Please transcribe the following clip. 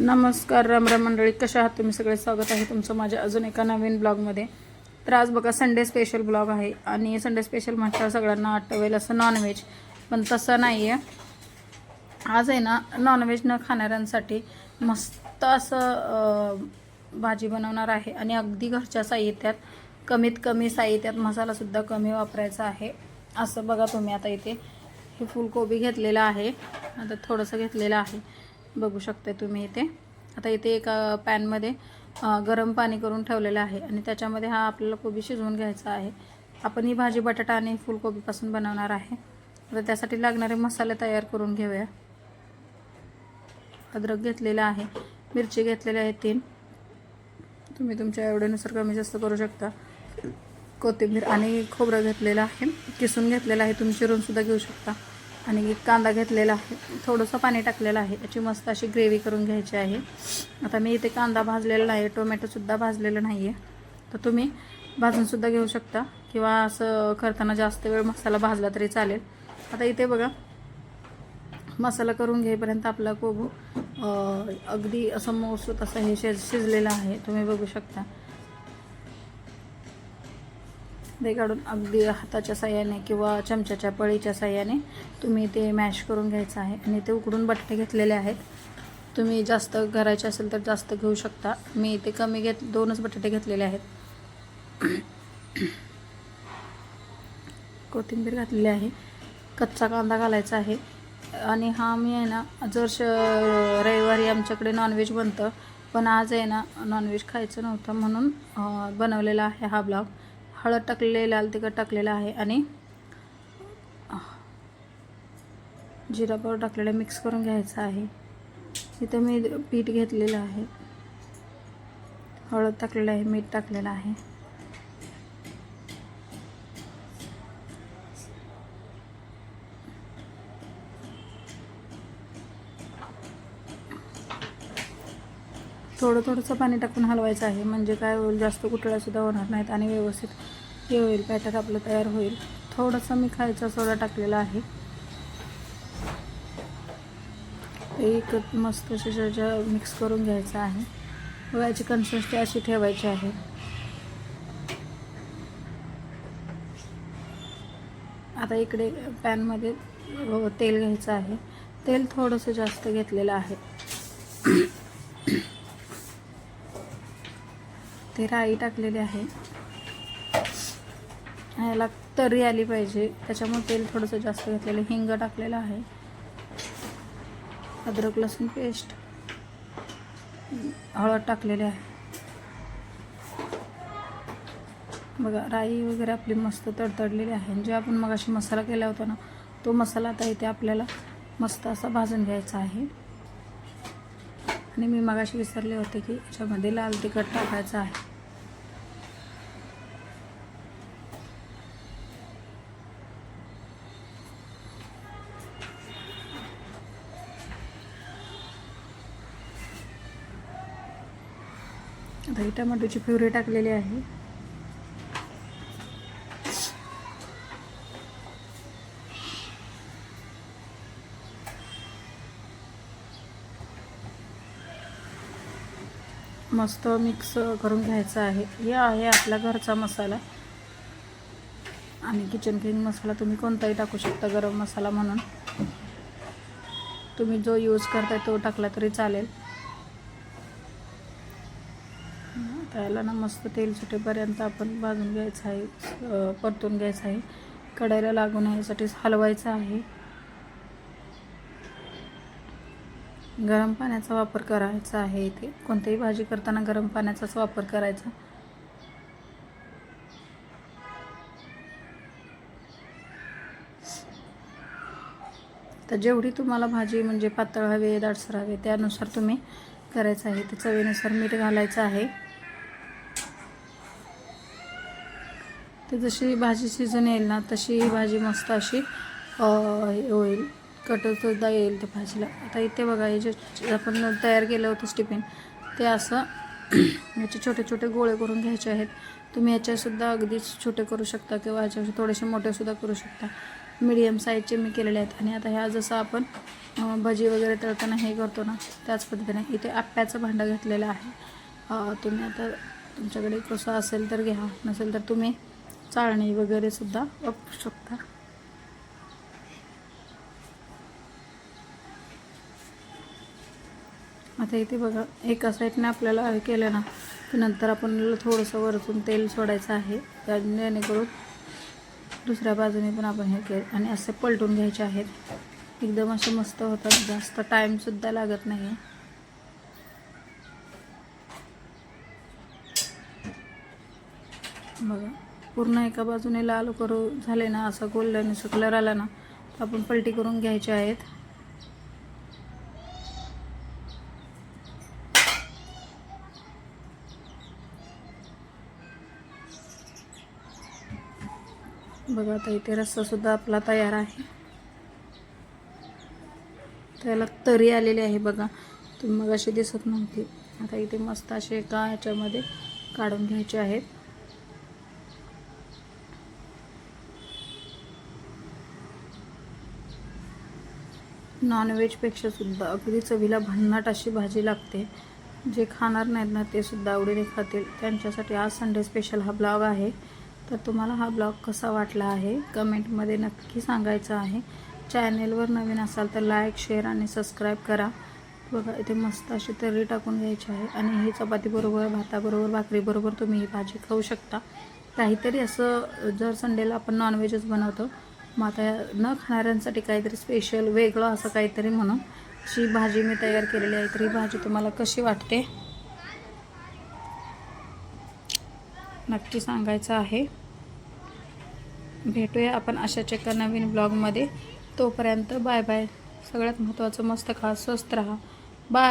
नमस्कार रामराम मंडळी. कशा आहात तुम्ही? सगळे स्वागत आहे तुमचं माझ्या अजून एका नवीन ब्लॉगमध्ये. तर आज बघा संडे स्पेशल ब्लॉग आहे. आणि संडे स्पेशल म्हटलं सगळ्यांना आठवेल असं नॉनव्हेज पण तसं नाही आहे आज आहे ना नॉनव्हेज न खाणाऱ्यांसाठी मस्त असं भाजी बनवणार आहे. आणि अगदी घरच्या साहित्यात कमीत कमी साहित्यात मसालासुद्धा कमी वापरायचा आहे. असं बघा तुम्ही आता इथे. हे फुलकोबी घेतलेलं आहे. आता थोडंसं घेतलेलं आहे. बघू शकता तुम्ही इथे. आता इथे एका पॅनमध्ये गरम पाणी करून ठेवलेलं आहे आणि त्याच्यामध्ये हा आपल्याला कोबी शिजवून घ्यायचा आहे. आपण ही भाजी बटाटा आणि फुलकोबीपासून बनवणार आहे. तर त्यासाठी लागणारे मसाले तयार करून घेऊया. अद्रक घेतलेला आहे मिरची घेतलेली आहे तीन. तुम्ही तुमच्या एवढ्यानुसार कमी जास्त करू शकता. कोथिंबीर आणि खोबरं घेतलेलं आहे किसून घेतलेलं आहे तुम्ही चिरूनसुद्धा घेऊ शकता. आणि एक कांदा घेतलेला आहे. थोडंसं पाणी टाकलेलं आहे. याची मस्त अशी ग्रेव्ही करून घ्यायची आहे. आता मी इथे कांदा भाजलेला नाही टोमॅटोसुद्धा भाजलेलं नाही आहे तर तुम्ही भाजूनसुद्धा घेऊ शकता. किंवा असं करताना जास्त वेळ मसाला भाजला तरी चालेल. आता इथे बघा मसाला करून घेईपर्यंत आपला कोबू अगदी असं मऊसूत असं हे शिज शिजलेलं आहे. तुम्ही बघू शकता. ते काढून अगदी हाताच्या साह्याने किंवा चमच्याच्या पळीच्या साह्याने तुम्ही ते मॅश करून घ्यायचं आहे आणि ते उकडून बटाटे घेतलेले आहेत. तुम्ही जास्त करायचे असेल तर जास्त घेऊ शकता. मी ते कमी घेत दोनच बटाटे घेतलेले आहेत. कोथिंबीर घातलेली आहे. कच्चा कांदा घालायचा आहे. आणि हा मी आहे ना जर श रविवारी आमच्याकडे नॉनव्हेज बनतं पण आज आहे ना नॉनव्हेज खायचं नव्हतं म्हणून बनवलेला आहे हा ब्लॉग. हळद टाकलेले लाल तिखट टाकलेलं आहे आणि जिरा पावडर टाकलेलं मिक्स करून घ्यायचं आहे. इथं मी पीठ घेतलेलं आहे. हळद टाकलेलं आहे मीठ टाकलेलं आहे. थोडं थोडंसं पाणी टाकून हलवायचं आहे म्हणजे काय होईल जास्त कुटळ्यासुद्धा होणार नाहीत आणि व्यवस्थित हे होईल बॅटर आपलं तयार होईल. थोडंसं मी खायचा सोडा टाकलेला आहे. एक मस्त शिजायच्या मिक्स करून घ्यायचं आहे. व याची कन्सिस्टन्सी अशी ठेवायची आहे. आता इकडे पॅनमध्ये हो, तेल घ्यायचं आहे. तेल थोडंसं जास्त घेतलेलं आहे. ते राई टाकलेली आहे. याला तरी आली पाहिजे. त्याच्यामुळे तेल थोडंसं जास्त घेतलेलं हिंग टाकलेलं आहे. अद्रक लसूण पेस्ट हळद टाकलेली आहे. बघा राई वगैरे आपली मस्त तडतडलेली आहे. जे आपण मग अशी मसाला केला होता ना तो मसाला आता इथे आपल्याला मस्त असा भाजून घ्यायचा आहे. आणि मी मगाशी विसरले होते की याच्यामध्ये लाल तिखट टाकायचं आहे. आता ही टमाटोची प्युरी टाकलेली आहे. मस्त मिक्स करून घ्यायचं आहे. हे आहे आपला घरचा मसाला. आणि किचन किंग मसाला तुम्ही कोणताही टाकू शकता गरम मसाला म्हणून. तुम्ही जो यूज करताय तो टाकला तरी चालेल. त्याला ना मस्त तेल सुटेपर्यंत आपण भाजून घ्यायचं आहे परतून घ्यायचं आहे. कढाईला लागून यासाठी हलवायचं आहे. गरम पाण्याचा वापर करायचा आहे इथे. कोणतीही भाजी करताना गरम पाण्याचाच वापर करायचा. तर जेवढी तुम्हाला भाजी म्हणजे पातळ हवे दाटसर हवे त्यानुसार तुम्ही करायचं आहे. ते चवीनुसार मीठ घालायचं आहे. ते जशी भाजी शिजून येईल ना तशी ही भाजी मस्त अशी होईल. कटसुद्धा येईल त्या भाजीला. आता इथे बघा हे जे आपण तयार केलं होतं स्टिफिन ते असं याचे छोटे छोटे गोळे करून घ्यायचे आहेत. तुम्ही याच्यासुद्धा अगदीच छोटे करू शकता किंवा याच्यावर थोडेसे मोठेसुद्धा करू शकता. मीडियम साईजचे मी केलेले आहेत. आणि आता ह्या जसं आपण भजी वगैरे तळताना हे करतो ना त्याच पद्धतीने इथे आप्याचं भांडं घेतलेलं आहे. तुम्ही आता तुमच्याकडे कसं असेल तर घ्या नसेल तर तुम्ही चाळणी वगैरे सुद्धा वापरू शकता. आता इथे बघा एका साईडने आपल्याला हे केलं ना की नंतर आपण थोडंसं वरतून तेल सोडायचं आहे. जेणेकरून दुसऱ्या बाजूने पण आपण हे केलं. आणि असे पलटून घ्यायचे आहेत. एकदम असे मस्त होतात. जास्त टाईमसुद्धा लागत नाही. आहे बघा. पूर्ण एका बाजूने लाल करू झाले ना असा गोल्डन असं कलर आला ना आपण पलटी करून घ्यायचे आहेत. बघा आता इथे रस्सासुद्धा आपला तयार आहे. त्याला तरी आलेली आहे बघा. तुम्ही मग अशी दिसत नव्हती. आता इथे मस्त असे एका ह्याच्यामध्ये काढून घ्यायचे आहेत. नॉनव्हेजपेक्षा सुद्धा अगदी चवीला भन्नाट अशी भाजी लागते. जे खाणार नाहीत ना ते सुद्धा आवडीने खातील. त्यांच्यासाठी आज संडे स्पेशल हा ब्लॉग आहे. तर तुम्हाला हा ब्लॉग कसा वाटला आहे? कमेंटमध्ये नक्की सांगायचं आहे. चॅनेलवर नवीन असाल तर लाईक शेअर आणि सबस्क्राईब करा. बघा इथे मस्त अशी तर्री टाकून घ्यायची आहे. आणि ही चपातीबरोबर भाताबरोबर भाकरीबरोबर तुम्ही ही भाजी खाऊ शकता. काहीतरी असं जर संडेला आपण नॉनव्हेजच बनवतो मग आता न खाणाऱ्यांसाठी काहीतरी स्पेशल वेगळं असं काहीतरी म्हणून जी भाजी मी तयार केलेली आहे तर ही भाजी तुम्हाला कशी वाटते? नक्की सांगायचं आहे. भेटूया आपण अशाच एका नवीन ब्लॉगमध्ये तोपर्यंत बाय बाय. सगळ्यात महत्त्वाचं मस्त खा स्वस्त राहा. बाय